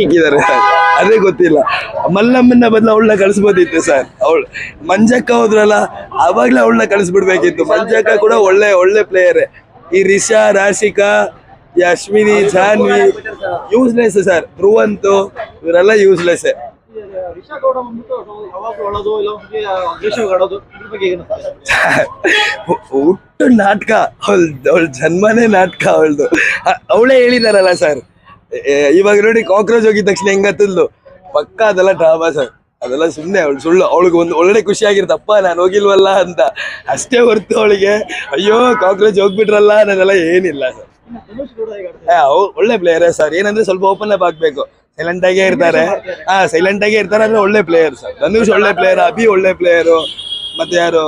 ಯಾಕೆ ಇಕ್ಕಿದ್ದಾರೆ ಸರ್ ಅದೇ ಗೊತ್ತಿಲ್ಲ. ಮಲ್ಲಮ್ಮನ ಬದಲು ಅವಳನ್ನ ಕಳಿಸ್ಬೋದಿತ್ತು ಸರ್ ಅವಳು ಮಂಜಕ್ಕ ಹೋದ್ರಲ್ಲ ಅವಾಗ್ಲೇ ಅವಳನ್ನ ಕಳಿಸ್ಬಿಡ್ಬೇಕಿತ್ತು. ಮಂಜಕ್ಕ ಕೂಡ ಒಳ್ಳೆ ಒಳ್ಳೆ ಪ್ಲೇಯರ್ ಈ ರಿಷಾ ರಾಶಿಕಾ ಈ ಅಶ್ವಿನಿ ಜಾನ್ವಿ ಯೂಸ್ಲೆಸ್ ಸರ್ ಧ್ರುವಂತು ಇವರೆಲ್ಲ ಯೂಸ್ಲೆಸ್ ಹುಟ್ಟು ನಾಟಕ. ಅವಳ ಅವಳ ಜನ್ಮನೇ ನಾಟಕ ಅವಳ್ದು. ಅವಳೇ ಹೇಳಿದಾರಲ್ಲ ಸರ್ ಇವಾಗ ನೋಡಿ ಕಾಕ್ರೋಚ್ ಹೋಗಿದ ತಕ್ಷಣ ಹೆಂಗತ್ತಿದ್ಲು ಪಕ್ಕ ಅದೆಲ್ಲ ಡ್ರಾಮಾ ಸರ್ ಅದೆಲ್ಲ ಸುಮ್ಮನೆ ಅವಳು ಸುಳ್ಳು, ಅವಳಿಗೆ ಒಂದು ಒಳ್ಳೆ ಖುಷಿ ಆಗಿರ್ತಪ್ಪ ನಾನು ಹೋಗಿಲ್ವಲ್ಲ ಅಂತ. ಅಷ್ಟೇ ಹೊರ್ತು ಅವಳಿಗೆ, ಅಯ್ಯೋ ಕಾಕ್ರೋಚ್ ಹೋಗ್ಬಿಟ್ರಲ್ಲ ಅನ್ನೋದೆಲ್ಲ ಏನಿಲ್ಲ ಸರ್ ಒಳ್ಳೆ ಪ್ಲೇಯರ್ ಸರ್ ಏನಂದ್ರೆ ಸ್ವಲ್ಪ ಓಪನ್ ಅಪ್ ಆಗ್ಬೇಕು. ಸೈಲೆಂಟ್ ಆಗೇ ಇರ್ತಾರೆ. ಹಾ ಸೈಲೆಂಟ್ ಆಗೇ ಇರ್ತಾರೆ ಅಂದ್ರೆ ಒಳ್ಳೆ ಪ್ಲೇಯರ್ ಸರ್ ಧನುಷ್ ಒಳ್ಳೆ ಪ್ಲೇಯರ್ ಅಭಿ ಒಳ್ಳೆ ಪ್ಲೇಯರು ಮತ್ತೆ ಯಾರು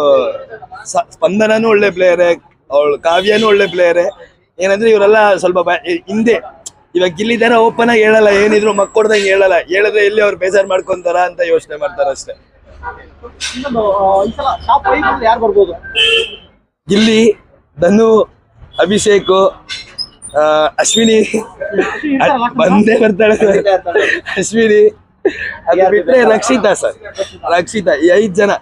ಸ್ಪಂದನೂ ಒಳ್ಳೆ ಪ್ಲೇಯರೇ ಅವಳು ಕಾವ್ಯನೂ ಒಳ್ಳೆ ಪ್ಲೇಯರೇ ಏನಂದ್ರೆ ಇವರೆಲ್ಲ ಸ್ವಲ್ಪ ಹಿಂದೆ ಇವಾಗ ಗಿಲ್ಲಿ ತರ ಓಪನ್ ಆಗಿ ಹೇಳಲ್ಲ, ಏನಿದ್ರು ಮಕ್ಕೊಡ್ದಂಗೆ ಹೇಳಲ್ಲ. ಹೇಳಿದ್ರೆ ಎಲ್ಲಿ ಅವ್ರು ಬೇಜಾರ್ ಮಾಡ್ಕೊಂತಾರ ಅಂತ ಯೋಚನೆ ಮಾಡ್ತಾರೆ ಅಷ್ಟೇ. ಯಾರು ಗಿಲ್ಲಿ ಧನು, ಅಭಿಷೇಕ್ ಅಶ್ವಿನಿ ಬಂದೇ ಬರ್ತಾಳೆ ಅಶ್ವಿನಿ, ಅದು ಬಿಟ್ರೆ ರಕ್ಷಿತಾ ಸರ್. ರಕ್ಷಿತಾ, ಈ ಐದ್ ಜನ.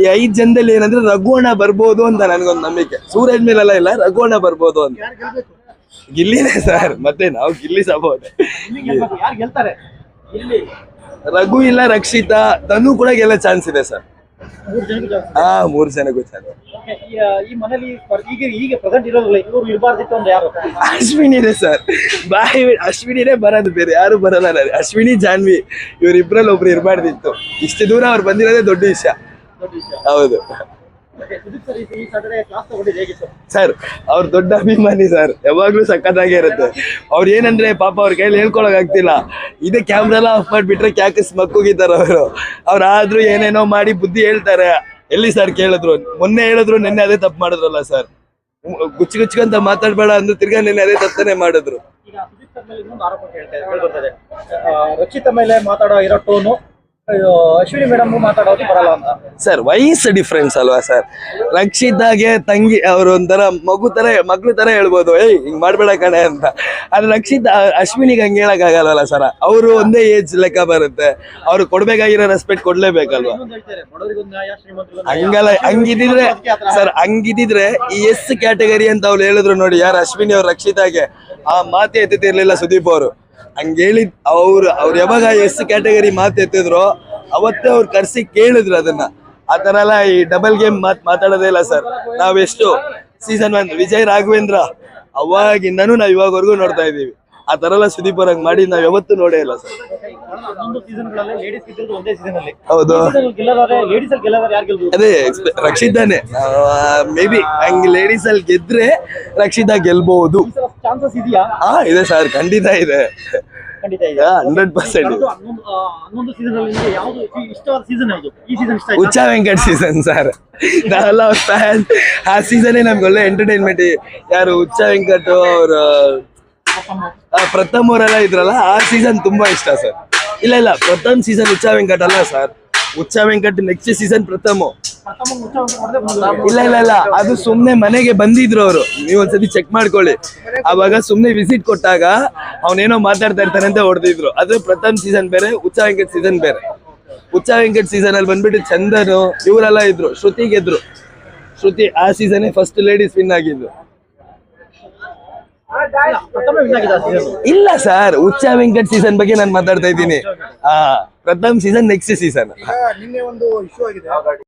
ಈ ಐದ್ ಜನದಲ್ಲಿ ಏನಂದ್ರೆ ರಘುವಣ ಬರ್ಬೋದು ಅಂತ ನನ್ಗೊಂದು ನಂಬಿಕೆ. ಸೂರಜ್ ಮೇಲೆಲ್ಲ ಇಲ್ಲ ರಘುವಣ ಬರ್ಬೋದು ಅಂತ. ಗಿಲ್ಲಿನೇ ಸರ್ ಮತ್ತೆ ನಾವು ಗಿಲ್ಲಿ ಸಬೋದೆ ಇಲ್ಲಿ ಯಾರು ಗೆಲ್ತಾರೆ? ಇಲ್ಲಿ ರಘು ಇಲ್ಲ ರಕ್ಷಿತಾ ತನು ಕೂಡ ಗೆಲ್ಲ ಚಾನ್ಸ್ ಇದೆ ಸರ್. ಹಾ ಮೂರ್ ಜನಕ್ಕೂ ಚಾನ್ಸ್ ಈ, ಮನೇಲಿ ಈಗ ಈಗ ಪ್ರೆಸೆಂಟ್ ಇರೋದಿಲ್ಲ ಇವರು ಇರಬಾರ್ದಿತ್ತು ಅಂದ್ರೆ ಯಾರು? ಅಶ್ವಿನಿ ಇದೆ ಸರ್. ಬಾಯಿ ಅಶ್ವಿನಿನೇ ಬರೋದು ಬೇರೆ ಯಾರು ಬರಲ್ಲ ನನಗೆ. ಅಶ್ವಿನಿ ಜಾನ್ವಿ ಇವ್ರಿಬ್ರಲ್ಲಿ ಒಬ್ರು ಇರಬಾರ್ದಿತ್ತು. ಇಷ್ಟು ದೂರ ಅವ್ರು ಬಂದಿರೋದೇ ದೊಡ್ಡ ವಿಷಯ. ದೊಡ್ಡ ವಿಷಯ. ಹೌದು. ಸರ್ ಅವ್ರ ದೊಡ್ಡ ಅಭಿಮಾನಿ ಸರ್. ಯಾವಾಗ್ಲೂ ಸಖತ್ತಾಗೇ ಇರುತ್ತೆ. ಅವ್ರು ಏನಂದ್ರೆ ಪಾಪ ಅವ್ರ ಕೈಯಲ್ಲಿ ಹೇಳ್ಕೊಳಕ್ ಆಗ್ತಿಲ್ಲ. ಇದೇ ಕ್ಯಾಮ್ರಾ ಎಲ್ಲ ಆಫ್ ಮಾಡಿಬಿಟ್ರೆ ಕ್ಯಾಕಸ್ ಮಕ್ಕುಗಿದ್ದಾರೆ ಅವರು. ಅವ್ರು ಆದ್ರೂ ಏನೇನೋ ಮಾಡಿ ಬುದ್ಧಿ ಹೇಳ್ತಾರೆ. ಎಲ್ಲಿ ಸರ್ ಕೇಳಿದ್ರು? ಮೊನ್ನೆ ಹೇಳಿದ್ರು ನಿನ್ನೆ ಅದೇ ತಪ್ಪು ಮಾಡಿದ್ರಲ್ಲ ಸರ್. ಗುಚ್ಚಿ ಗುಚ್ಕೊಂತ ಮಾತಾಡ್ಬೇಡ ಅಂದ್ರೆ ತಿರ್ಗಾ ನಿನ್ನೆ ಅದೇ ತಪ್ಪನೆ ಮಾಡಿದ್ರು. ರಕ್ಷಿತ ಮೇಲೆ ಮಾತಾಡೋ ಇರೋ ಟೋನು ಅಶ್ವಿನಿ ಮೇಡಮ್ ಮಾತಾಡೋದು ಬರಲ್ಲ ಅಂತ. ಸರ್ ವಯಸ್ ಡಿಫ್ರೆನ್ಸ್ ಅಲ್ವಾ ಸರ್? ರಕ್ಷಿತಾಗೆ ತಂಗಿ, ಅವರು ಒಂಥರ ಮಗು ತರ, ಮಗಳು ತರ ಹೇಳ್ಬೋದು. ಏಯ್, ಹಿಂಗ್ ಮಾಡ್ಬೇಡ ಕಣೆ ಅಂತ. ಆದ್ರೆ ರಕ್ಷಿತ್, ಅಶ್ವಿನಿಗೆ ಹಂಗೆ ಹೇಳಕ್ ಆಗಲ್ವಲ್ಲ ಸರ್? ಅವರು ಒಂದೇ ಏಜ್ ಲೆಕ್ಕ ಬರುತ್ತೆ. ಅವ್ರು ಕೊಡ್ಬೇಕಾಗಿರೋ ರೆಸ್ಪೆಕ್ಟ್ ಕೊಡ್ಲೇಬೇಕಲ್ವಾ. ಹಂಗಲ್ಲ, ಹಂಗಿದ್ರೆ, ಸರ್, ಹಂಗಿದ್ರೆ ಈ ಎಸ್ ಕ್ಯಾಟಗರಿ ಅಂತ ಅವ್ರು ಹೇಳಿದ್ರು ನೋಡಿ, ಯಾರು ಅಶ್ವಿನಿ ಅವ್ರು ರಕ್ಷಿತಾಗೆ, ಆ ಮಾತೆ ಎತ್ತಿರ್ಲಿಲ್ಲ ಸುದೀಪ್ ಅವರು. ಹಂಗ ಹೇಳಿದ್ ಅವ್ರು ಅವ್ರು ಯಾವಾಗ ಎಸ್ ಕ್ಯಾಟಗರಿ ಮಾತು ಎತ್ತಿದ್ರು, ಅವತ್ತೇ ಅವ್ರು ಕರ್ಸಿ ಕೇಳಿದ್ರು ಅದನ್ನ. ಆ ತರ ಎಲ್ಲ ಈ ಡಬಲ್ ಗೇಮ್ ಮಾತ್ ಮಾತಾಡೋದೇ ಇಲ್ಲ ಸರ್ ನಾವೆಷ್ಟು ಸೀಸನ್ ಒನ್ ವಿಜಯ್ ರಾಘವೇಂದ್ರ ಅವಾಗಿಂದನೂ ನಾವ್ ಇವಾಗವರೆಗೂ ನೋಡ್ತಾ ಇದೀವಿ ಆ ತರ ಎಲ್ಲ ಸುದೀಪ್ ಅವ್ರಂಗ್ ಮಾಡಿ ನಾವ್ ಯಾವತ್ತೂ ನೋಡೇ ಇಲ್ಲ ಸರ್ ಹೌದು. ಅದೇ ರಕ್ಷಿತ್ ರಕ್ಷಿತಾನೆ ಮೇ ಬಿ ಹಂಗ್ ಲೇಡೀಸ್ ಅಲ್ಲಿ ಗೆದ್ರೆ ರಕ್ಷಿತಾ ಗೆಲ್ಬಹುದು ಹಾ ಇದೆ ಸರ್ ಖಂಡಿತ ಇದೆ. Hundred percent? ಹುಚ್ಚ ವೆಂಕಟ್ ಸೀಸನ್ ಸರ್ ನಾವೆಲ್ಲ ಫ್ಯಾನ್ ಆ ಸೀಸನ್ ನಮ್ಗೆ ಒಳ್ಳೆ ಎಂಟರ್ಟೈನ್ಮೆಂಟ್ ಯಾರು ಹುಚ್ಚ ವೆಂಕಟ್ ಅವರು ಪ್ರಥಮ್ ಅವರೆಲ್ಲ ಇದ್ರಲ್ಲ ಆ ಸೀಸನ್ ತುಂಬಾ ಇಷ್ಟ ಸರ್ ಇಲ್ಲ ಇಲ್ಲ ಪ್ರಥಮ್ ಸೀಸನ್ ಹುಚ್ಚ ವೆಂಕಟ್ ಅಲ್ಲ sir Huccha Venkat next season ಪ್ರಥಮ್. ಇಲ್ಲ ಇಲ್ಲ ಇಲ್ಲ. ಅದು ಸುಮ್ನೆ ಮನೆಗೆ ಬಂದಿದ್ರು ಅವರು. ನೀವು ಒಂದ್ಸತಿ ಚೆಕ್ ಮಾಡ್ಕೊಳ್ಳಿ. ಅವಾಗ ಸುಮ್ನೆ ವಿಸಿಟ್ ಕೊಟ್ಟಾಗ ಅವನೇನೋ ಮಾತಾಡ್ತಾ ಇರ್ತಾನೆ ಅಂತ ಹೊಡೆದಿದ್ರು. ಅದು ಪ್ರಥಮ್ ಸೀಸನ್ ಬೇರೆ ಉಚ್ಚ ವೆಂಕಟ್ ಸೀಸನ್ ಬೇರೆ. ಉಚ್ಚ ವೆಂಕಟ್ ಸೀಸನ್ ಅಲ್ಲಿ ಬಂದ್ಬಿಟ್ಟು ಚಂದನು ಇವರೆಲ್ಲ ಇದ್ರು. ಶ್ರುತಿ ಗೆದ್ರು. ಶ್ರುತಿ ಆ ಸೀಸನ್ ಫಸ್ಟ್ ಲೇಡೀಸ್ ವಿನ್ ಆಗಿದ್ರು ಇಲ್ಲ, ಸರ್ ಉಚ್ಚ ವೆಂಕಟ್ ಸೀಸನ್ ಬಗ್ಗೆ ನಾನು ಮಾತಾಡ್ತಾ ಇದ್ದೀನಿ. ಪ್ರಥಮ್ ಸೀಸನ್ ನೆಕ್ಸ್ಟ್ ಸೀಸನ್ ನಿನ್ನೆ ಒಂದು ಇಶ್ಯೂ ಆಗಿದೆ.